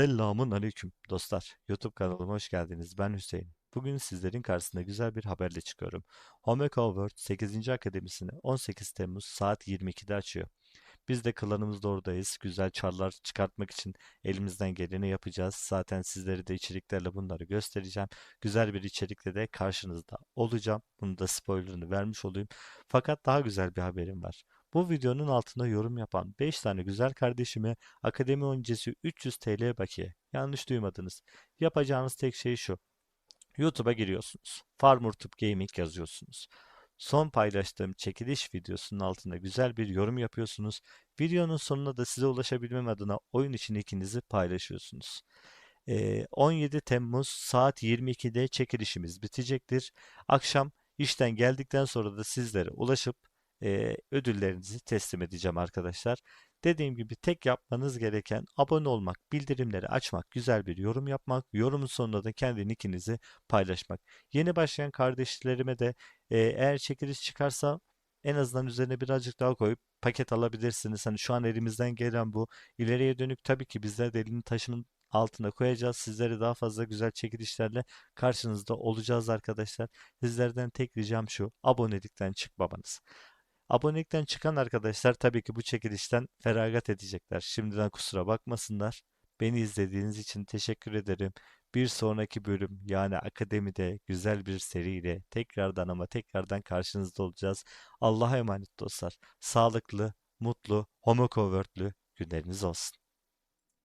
Selamun aleyküm dostlar. YouTube kanalıma hoş geldiniz. Ben Hüseyin. Bugün sizlerin karşısında güzel bir haberle çıkıyorum. Home Eco World 8. Akademisini 18 Temmuz saat 22'de açıyor. Biz de klanımızda oradayız. Güzel çarlar çıkartmak için elimizden geleni yapacağız. Zaten sizlere de içeriklerle bunları göstereceğim. Güzel bir içerikle de karşınızda olacağım. Bunu da spoilerını vermiş olayım. Fakat daha güzel bir haberim var. Bu videonun altına yorum yapan 5 tane güzel kardeşime akademi öncesi 300 TL bakiye. Yanlış duymadınız. Yapacağınız tek şey şu. YouTube'a giriyorsunuz. Farmurtube Gaming yazıyorsunuz. Son paylaştığım çekiliş videosunun altına güzel bir yorum yapıyorsunuz. Videonun sonuna da size ulaşabilmem adına oyun için ikinizi paylaşıyorsunuz. Ee, 17 Temmuz saat 22'de çekilişimiz bitecektir. Akşam işten geldikten sonra da sizlere ulaşıp e, ödüllerinizi teslim edeceğim arkadaşlar. Dediğim gibi tek yapmanız gereken abone olmak, bildirimleri açmak, güzel bir yorum yapmak, yorumun sonunda da kendi nickinizi paylaşmak. Yeni başlayan kardeşlerime de e, eğer çekiliş çıkarsa en azından üzerine birazcık daha koyup paket alabilirsiniz. Hani şu an elimizden gelen bu. İleriye dönük tabii ki bizler de elini taşın altına koyacağız. Sizlere daha fazla güzel çekilişlerle karşınızda olacağız arkadaşlar. Sizlerden tek ricam şu. Abonelikten çıkmamanız. Abonelikten çıkan arkadaşlar tabii ki bu çekilişten feragat edecekler. Şimdiden kusura bakmasınlar. Beni izlediğiniz için teşekkür ederim. Bir sonraki bölüm yani akademide güzel bir seriyle tekrardan ama tekrardan karşınızda olacağız. Allah'a emanet dostlar. Sağlıklı, mutlu, homokovörtlü günleriniz olsun.